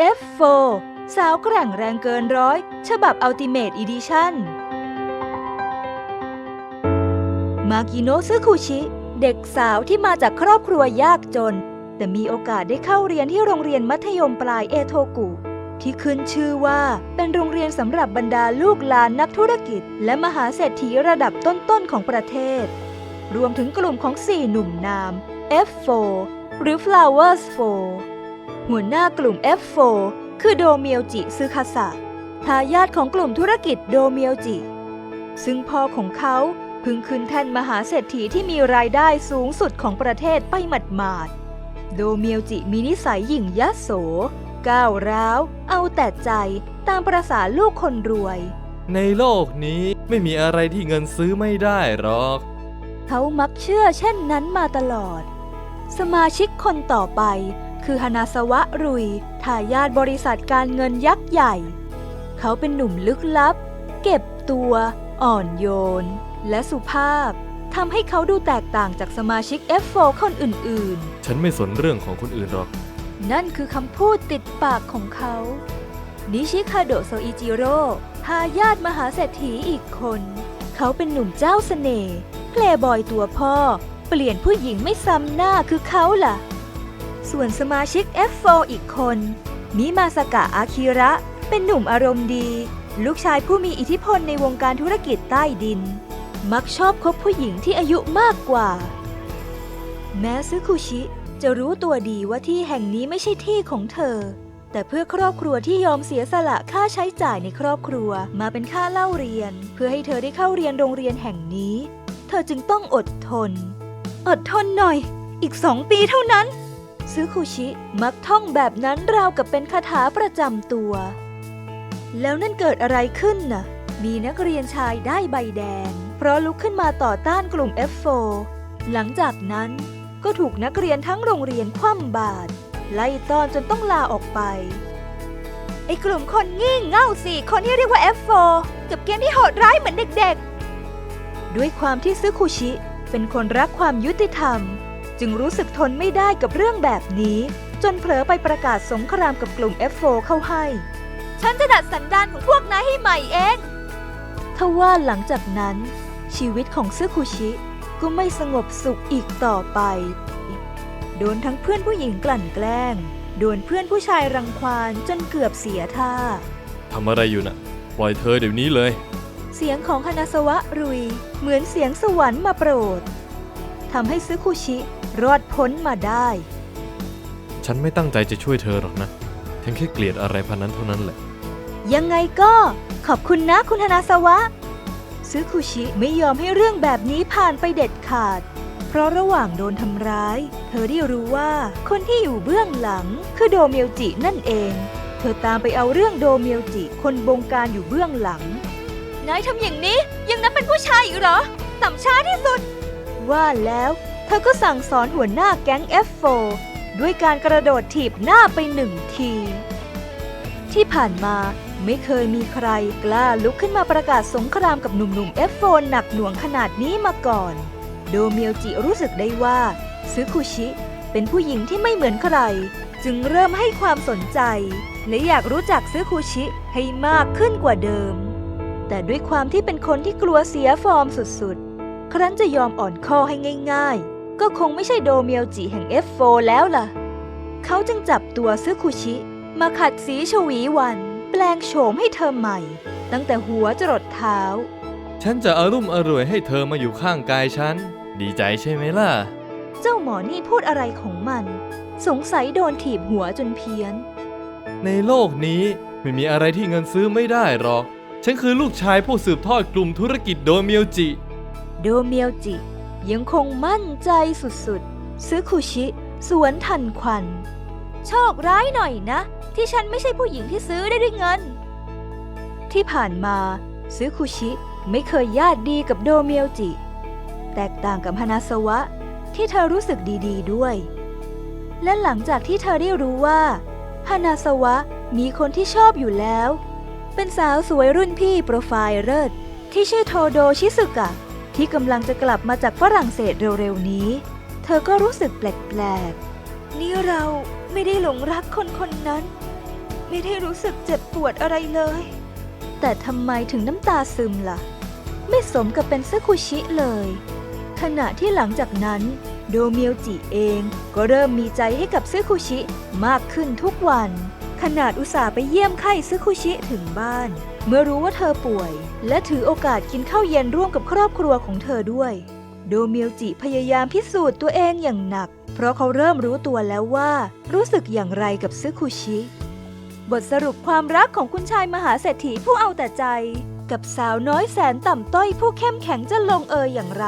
F4 สาวแกร่งแรงเกินร้อย ฉบับ Ultimate Edition มากิโนะซึคุชิ เด็กสาวที่มาจากครอบครัวยากจน แต่มีโอกาสได้เข้าเรียนที่โรงเรียนมัธยมปลายเอโทกุ ที่ขึ้นชื่อว่าเป็นโรงเรียนสำหรับบรรดาลูกหลานนักธุรกิจ และมหาเศรษฐีระดับต้นๆของประเทศ รวมถึงกลุ่มของ4หนุ่มนาม F4 หรือ Flowers 4 หัวหน้ากลุ่ม F4 คือโดเมียวจิซึคาสะทายาทของกลุ่มธุรกิจโดเมียวจิ ซึ่งพ่อของเขาเพิ่งขึ้นแท่นมหาเศรษฐีที่มีรายได้สูงสุดของประเทศไปหมาดๆโดเมียวจิมีนิสัยหยิ่งยโส ก้าวร้าว เอาแต่ใจตามประษาลูกคนรวย ในโลกนี้ไม่มีอะไรที่เงินซื้อไม่ได้หรอก เขามักเชื่อเช่นนั้นมาตลอด สมาชิกคนต่อไป คือฮานาสวะรุยทายาทบริษัทการเงินยักษ์ใหญ่ เขาเป็นหนุ่มลึกลับ เก็บตัว อ่อนโยน และสุภาพทำให้เขาดูแตกต่างจากสมาชิก F4 คนอื่นฉันไม่สนเรื่องของคนอื่นหรอก ๆ นั่นคือคำพูดติดปากของเขา นิชิคาโดะโซอิจิโร่ทายาทมหาเศรษฐีอีกคน เขาเป็นหนุ่มเจ้าเสน่ห์เพลย์บอยตัวพ่อ เปลี่ยนผู้หญิงไม่ซ้ำหน้าคือเขาล่ะ ส่วนสมาชิก F4 อีกคน มิมาสกะอาคิระ เป็นหนุ่มอารมณ์ดี ลูกชายผู้มีอิทธิพลในวงการธุรกิจใต้ดิน มักชอบคบผู้หญิงที่อายุมากกว่า แม้ซึคุชิจะรู้ตัวดีว่าที่แห่งนี้ไม่ใช่ที่ของเธอ แต่เพื่อครอบครัวที่ยอมเสียสละค่าใช้จ่ายในครอบครัวมาเป็นค่าเล่าเรียน เพื่อให้เธอได้เข้าเรียนโรงเรียนแห่งนี้ เธอจึงต้องอดทน อดทนหน่อย อีกสองปีเท่านั้น ซึคุชิมักท่องแบบนั้นราวกับเป็นคาถาประจำตัว แล้วนั่นเกิดอะไรขึ้นน่ะ มีนักเรียนชายได้ใบแดง เพราะลุกขึ้นมาต่อต้านกลุ่ม F4 หลังจากนั้นก็ถูกนักเรียนทั้งโรงเรียนคว่ำบาตรไล่ต้อนจนต้องลาออกไป ไอ้กลุ่มคนงี่เง่าสี่คนที่เรียกว่า F4 กับเกมที่โหดร้ายเหมือนเด็กๆ ด้วยความที่ซึคุชิเป็นคนรักความยุติธรรม จึงรู้สึกทนไม่ได้กับเรื่องแบบนี้ จนเผลอไปประกาศสงครามกับกลุ่ม F4 เข้าให้ ฉันจะดัดสันดานของพวกนายให้ใหม่เองทว่าหลังจากนั้น ชีวิตของซึคุชิก็ไม่สงบสุขอีกต่อไป โดนทั้งเพื่อนผู้หญิงกลั่นแกล้ง โดนเพื่อนผู้ชายรังควานจนเกือบเสียท่า ทำอะไรอยู่น่ะ ปล่อยเธอเดี๋ยวนี้เลย เสียงของฮานาสวะรุย เหมือนเสียงสวรรค์มาโปรดทำให้ซึคุชิ รอดพ้นมาได้ ฉันไม่ตั้งใจจะช่วยเธอหรอกนะฉันแค่เกลียดอะไรพันนั้นเท่านั้นแหละ ยังไงก็ขอบคุณนะคุณฮานาสวะ ซึคุชิไม่ยอมให้เรื่องแบบนี้ผ่านไปเด็ดขาด เพราะระหว่างโดนทำร้าย เธอได้รู้ว่าคนที่อยู่เบื้องหลังคือโดเมียวจินั่นเอง เธอตามไปเอาเรื่องโดเมียวจิคนบงการอยู่เบื้องหลัง นายทำอย่างนี้ยังนับเป็นผู้ชายอีกเหรอ ต่ำช้าที่สุด ว่าแล้วเธอก็สั่งสอนหัวหน้าแก๊ง F4 ด้วยการกระโดดถีบหน้าไปหนึ่งที ที่ผ่านมาไม่เคยมีใครกล้าลุกขึ้นมาประกาศสงครามกับหนุ่มๆ F4 หนักหน่วงขนาดนี้มาก่อน โดเมียวจิรู้สึกได้ว่าซึคุชิเป็นผู้หญิงที่ไม่เหมือนใคร จึงเริ่มให้ความสนใจ และอยากรู้จักซึคุชิให้มากขึ้นกว่าเดิม แต่ด้วยความที่เป็นคนที่กลัวเสียฟอร์มสุดๆ ครั้นจะยอมอ่อนข้อให้ง่าย ๆ ก็คงไม่ใช่โดเมียวจิแห่ง F4 แล้วล่ะ เขาจึงจับตัวซึคุชิ มาขัดสีชวีวัน แปลงโฉมให้เธอใหม่ ตั้งแต่หัวจรดเท้า ฉันจะอารุ่มอร่วยให้เธอมาอยู่ข้างกายฉัน ดีใจใช่ไหมล่ะ เจ้าหมอนี่พูดอะไรของมัน สงสัยโดนถีบหัวจนเพี้ยน ในโลกนี้ไม่มีอะไรที่เงินซื้อไม่ได้หรอก ฉันคือลูกชายผู้สืบทอดกลุ่มธุรกิจโดเมียวจิ โดเมียวจิ ยังคงมั่นใจสุดๆ ซื้อคุชิ สวนทันควัน โชคร้ายหน่อยนะ ที่ฉันไม่ใช่ผู้หญิงที่ซื้อได้ด้วยเงิน ที่ผ่านมาซื้อคุชิไม่เคยญาติดีกับโดเมียวจิ แตกต่างกับฮานาสวะ ที่เธอรู้สึกดีๆด้วย และหลังจากที่เธอได้รู้ว่าฮานาสวะมีคนที่ชอบอยู่แล้ว เป็นสาวสวยรุ่นพี่โปรไฟล์เลิศที่ชื่อโทโดชิสึกะ ที่กำลังจะกลับมาจากฝรั่งเศสเร็วๆนี้ เธอก็รู้สึกแปลกๆ นี่เราไม่ได้หลงรักคนคนนั้น ไม่ได้รู้สึกเจ็บปวดอะไรเลย แต่ทำไมถึงน้ำตาซึมล่ะ ไม่สมกับเป็นซึคุชิเลย ขณะที่หลังจากนั้นโดเมียวจิเองก็เริ่มมีใจให้กับซึคุชิมากขึ้นทุกวัน ขนาดอุตส่าห์ไปเยี่ยมไข้ซึคุชิถึงบ้าน เมื่อรู้ว่าเธอป่วย และถือโอกาสกินข้าวเย็นร่วมกับครอบครัวของเธอด้วย โดเมียวจิพยายามพิสูจน์ตัวเองอย่างหนัก เพราะเขาเริ่มรู้ตัวแล้วว่า รู้สึกอย่างไรกับซึคุชิ บทสรุปความรักของคุณชายมหาเศรษฐีผู้เอาแต่ใจ กับสาวน้อยแสนต่ำต้อยผู้เข้มแข็งจะลงเอยอย่างไร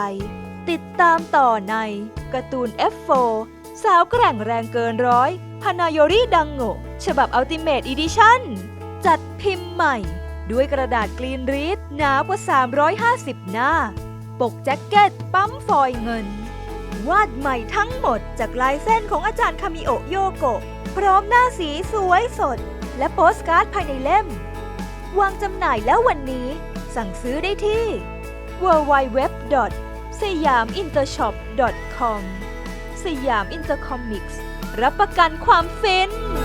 ติดตามต่อในการ์ตูน F4 สาวแกร่งแรงเกินร้อย ฮานายอริดังโงฉบับอัลติเม e อีดิชั่นจัดพิมพ์ใหม่ ด้วยกระดาษกรีนรีดหนากว่า 350 หน้า ปกแจ็คเก็ต ปั๊มฟอยเงิน วาดใหม่ทั้งหมดจากลายเส้นของอาจารย์คามิโอโยโกะ พร้อมหน้าสีสวยสด และโปสการ์ดภายในเล่ม วางจำหน่ายแล้ววันนี้ สั่งซื้อได้ที่ www. สยามอินเตอร์ช็อป .com สยามอินเตอร์คอมิกส์ รับประกันความฟิน